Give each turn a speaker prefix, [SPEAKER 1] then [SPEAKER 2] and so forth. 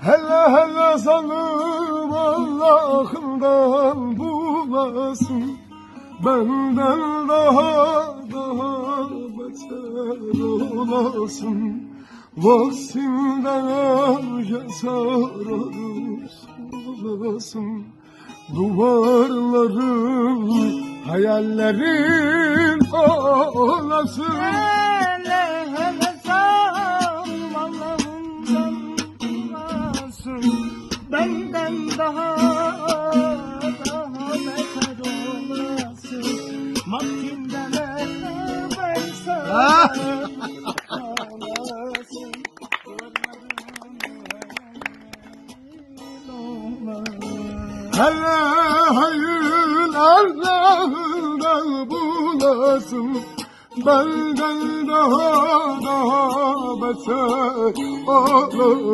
[SPEAKER 1] Hele hele sanım Allah'ından bulasın Benden daha daha beter olasın. Vaktinde önce sararız olasın Duvarların hayallerin olasın
[SPEAKER 2] Benden daha daha beter olasın. Vaktinden evvel sararım olasın
[SPEAKER 1] Hele hayır Allah'ından bulasın. Benden daha daha beter olasın